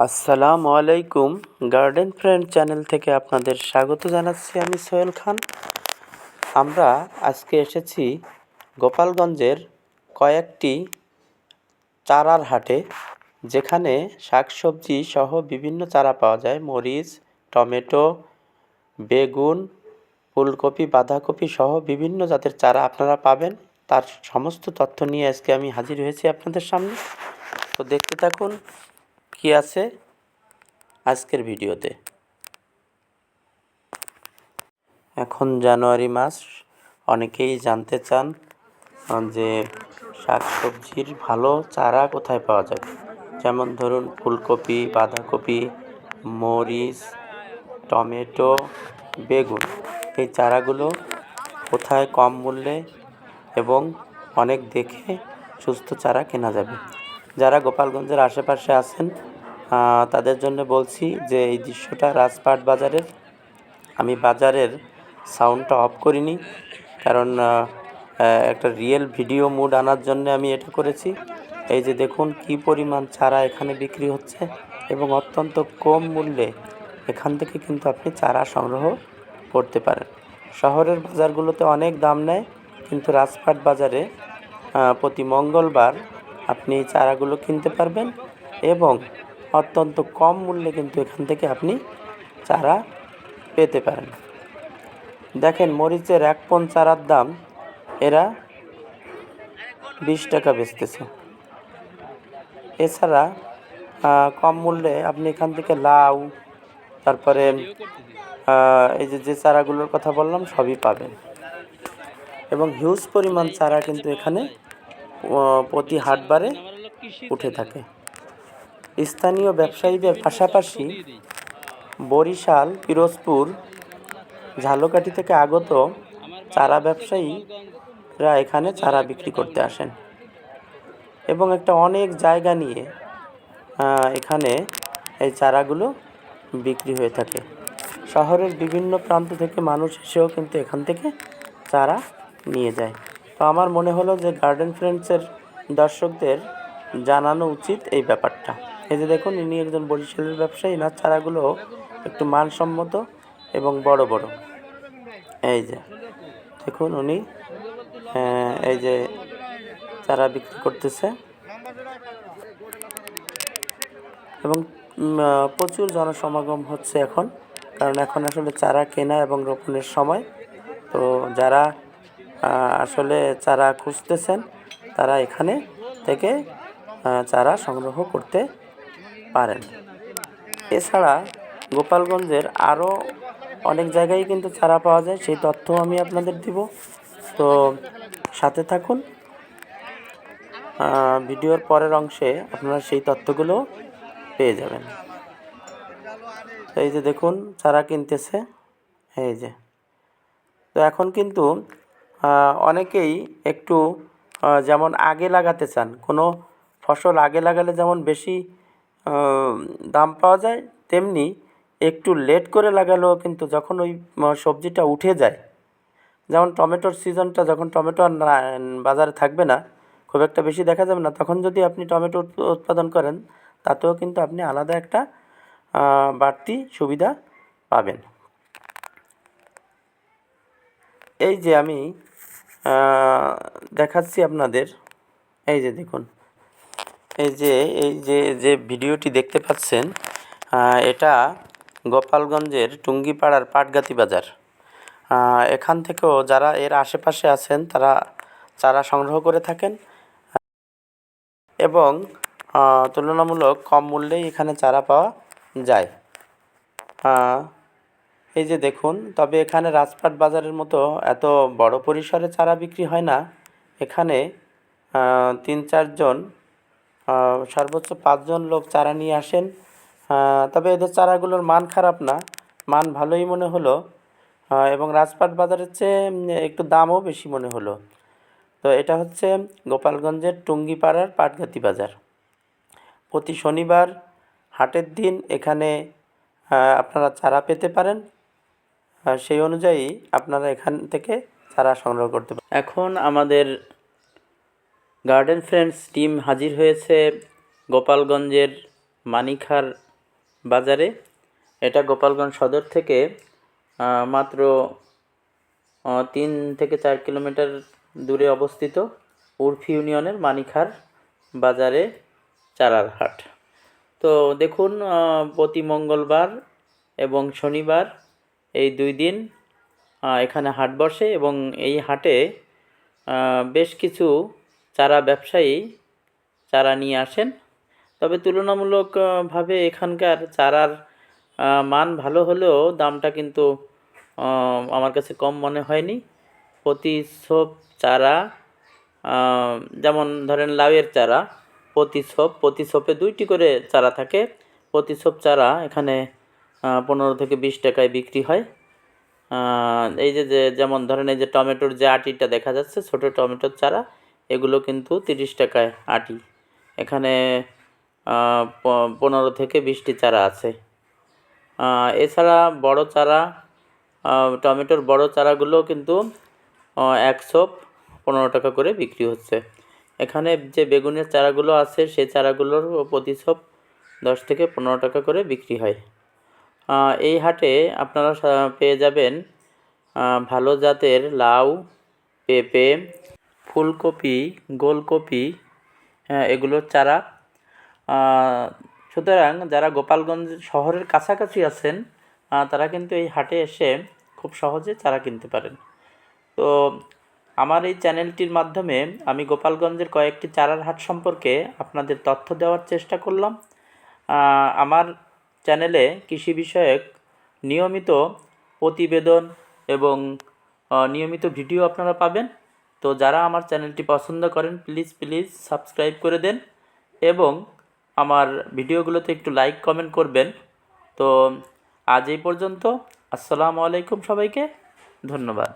আসসালামু আলাইকুম garden friend channel থেকে আপনাদের স্বাগত জানাচ্ছি আমি সোহেল খান। আমরা আজকে এসেছি গোপালগঞ্জের কয়েকটি চারার হাটে, যেখানে শাকসবজি সহ বিভিন্ন চারা পাওয়া যায়। মরিচ, টমেটো, বেগুন, ফুলকপি, বাঁধাকপি সহ বিভিন্ন জাতের চারা আপনারা পাবেন। তার সমস্ত তথ্য নিয়ে আজকে আমি হাজির হয়েছি আপনাদের সামনে। তো দেখতে থাকুন কি আছে আজকের ভিডিওতে? এখন জানুয়ারি মাস, অনেকেই জানতে চান যে শাক সবজির ভালো চারা কোথায় পাওয়া যাবে? যেমন ধরুন, ফুলকপি, বাঁধাকপি, মরিচ, টমেটো, বেগুন। এই চারাগুলো কোথায় কম মূল্যে এবং অনেক দেখে সুস্থ চারা কেনা যাবে? যারা গোপালগঞ্জের আশেপাশে আছেন তাদের জন্য বলছি যে এই দৃশ্যটা রাজপাট বাজারের। আমি বাজারের সাউন্ডটা অফ করিনি, কারণ একটা রিয়েল ভিডিও মুড আনার জন্য আমি এটা করেছি। এই যে দেখুন কি পরিমাণ চারা এখানে বিক্রি হচ্ছে এবং অত্যন্ত কম মূল্যে এখান থেকে কিন্তু আপনি চারা সংগ্রহ করতে পারেন। শহরের বাজারগুলোতে অনেক দাম নেয়, কিন্তু রাজপাট বাজারে প্রতি মঙ্গলবার আপনি চারাগুলো কিনতে পারবেন এবং অত্যন্ত কম মূল্যে কিন্তু এখান থেকে আপনি চারা পেতে পারেন। দেখেন মরিচের এক পন চারার দাম এরা বিশ টাকা বেচতেছে। এছাড়া কম মূল্যে আপনি এখান থেকে লাউ, তারপরে এই যে যে চারাগুলোর কথা বললাম, সবই পাবেন। এবং হিউজ পরিমাণ চারা কিন্তু এখানে প্রতি হাটবারে উঠে থাকে। স্থানীয় ব্যবসায়ীদের পাশাপাশি বরিশাল, পিরোজপুর, ঝালকাঠি থেকে আগত চারা ব্যবসায়ীরা এখানে চারা বিক্রি করতে আসেন এবং একটা অনেক জায়গা নিয়ে এখানে এই চারাগুলো বিক্রি হয়ে থাকে। শহরের বিভিন্ন প্রান্ত থেকে মানুষ এসেও কিন্তু এখান থেকে চারা নিয়ে যায়। তো আমার মনে হলো যে গার্ডেন ফ্রেন্ডসের দর্শকদের জানানো উচিত এই ব্যাপারটা। এই যে দেখুন, ইনি একজন বরিশালের ব্যবসায়ী না চারাগুলো একটু মানসম্মত এবং বড় বড়। এই যে, দেখুন উনি এই যে চারা বিক্রি করতেছে। এবং প্রচুর জনসমাগম হচ্ছে এখন, কারণ এখন আসলে চারা কেনা এবং রোপণের সময়। তো যারা আসলে চারা খুঁজতেছেন, তারা এখানে থেকে চারা সংগ্রহ করতে পারেন। এছাড়া গোপালগঞ্জের আরও অনেক জায়গায় কিন্তু চারা পাওয়া যায়, সেই তথ্য আমি আপনাদের দিব। তো সাথে থাকুন। ভিডিওর পরের অংশে আপনারা সেই তথ্যগুলো পেয়ে যাবেন। এই যে দেখুন, চারা কিনতেছে। এই যে। তো এখন কিন্তু অনেকেই একটু যেমন আগে লাগাতে চান, কোনো ফসল আগে লাগালে যেমন বেশি দাম পাওয়া যায়, তেমনি একটু লেট করে লাগালেও কিন্তু যখন ওই সবজিটা উঠে যায়, যেমন টমেটোর সিজনটা যখন টমেটো আর বাজারে থাকবে না, খুব একটা বেশি দেখা যাবে না, তখন যদি আপনি টমেটো উৎপাদন করেন, তাতেও কিন্তু আপনি আলাদা একটা বাড়তি সুবিধা পাবেন। এই যে আমি দেখাচ্ছি আপনাদের, এই যে দেখুন। এই যে এই যে যে ভিডিওটি দেখতে পাচ্ছেন এটা গোপালগঞ্জের টুঙ্গিপাড়ার পাটগাতি বাজার। এখান থেকেও যারা এর আশেপাশে আছেন, তারা চারা সংগ্রহ করে থাকেন। এবং তুলনামূলক কম মূল্যেই এখানে চারা পাওয়া যায়। এই যে দেখুন, তবে এখানে রাজপাট বাজারের মতো এত বড় পরিসরে চারা বিক্রি হয় না। এখানে তিন চারজন সর্বোচ্চ পাঁচজন লোক চারা নিয়ে আসেন। তবে এদের চারাগুলোর মান খারাপ না। মান ভালোই মনে হলো। এবং রাজপাট বাজারের চেয়ে একটু দামও বেশি মনে হলো। তো এটা হচ্ছে গোপালগঞ্জের টুঙ্গিপাড়ার পাটগাতি বাজার। প্রতি শনিবার হাটের দিন এখানে আপনারা চারা পেতে পারেন। সেই অনুযায়ী আপনারা এখান থেকে চারা সংগ্রহ করতে পারেন। এখন আমাদের গার্ডেন ফ্রেন্ডস টিম হাজির হয়েছে গোপালগঞ্জের মানিখার বাজারে। এটা গোপালগঞ্জ সদর থেকে মাত্র তিন থেকে চার কিলোমিটার দূরে অবস্থিত উর্ফি ইউনিয়নের মানিখার বাজারে চারার হাট। তো দেখুন প্রতি মঙ্গলবার এবং শনিবার এই দুই দিন এখানে হাট বসে এবং এই হাটে বেশ কিছু চারা ব্যবসায়ী চারা নিয়ে আসেন। তবে তুলনামূলকভাবে এখানকার চারার মান ভালো হলেও দামটা কিন্তু আমার কাছে কম মনে হয়নি। প্রতি ছোপ চারা যেমন ধরেন লাউয়ের চারা প্রতি ছোপ প্রতি ছোপে দুইটি করে চারা থাকে। প্রতি ছোপ চারা এখানে পনেরো থেকে বিশ টাকায় বিক্রি হয়। এই যে, যেমন ধরেন এই যে টমেটোর যে আটিটা দেখা যাচ্ছে, ছোট টমেটোর চারা এগুলো কিন্তু তিরিশ টাকায় আটি। এখানে পনেরো থেকে বিশটি চারা আছে। এছাড়া বড় চারা টমেটোর বড় চারাগুলো কিন্তু একশো পনেরো টাকা করে বিক্রি হচ্ছে। এখানে যে বেগুনের চারাগুলো আছে, সেই চারাগুলোর প্রতি ছোপ দশ থেকে পনেরো টাকা করে বিক্রি হয়। এই হাটে আপনারা পেয়ে যাবেন ভালো জাতের লাউ, পেঁপে ফুলকপি গোলকপি হ্যাঁ, এগুলোর চারা। সুতরাং যারা গোপালগঞ্জ শহরের কাছাকাছি আছেন তারা কিন্তু এই হাটে এসে খুব সহজে চারা কিনতে পারেন। তো আমার এই চ্যানেলটির মাধ্যমে আমি গোপালগঞ্জের কয়েকটি চারার হাট সম্পর্কে আপনাদের তথ্য দেওয়ার চেষ্টা করলাম। আমার চ্যানেলে কৃষি বিষয়ক নিয়মিত প্রতিবেদন এবং নিয়মিত ভিডিও আপনারা পাবেন। তো যারা আমার চ্যানেলটি পছন্দ করেন প্লিজ প্লিজ সাবস্ক্রাইব করে দেন এবং আমার ভিডিওগুলোতে একটু লাইক কমেন্ট করবেন। তো আজ এই পর্যন্ত, আসসালামু আলাইকুম সবাইকে, ধন্যবাদ।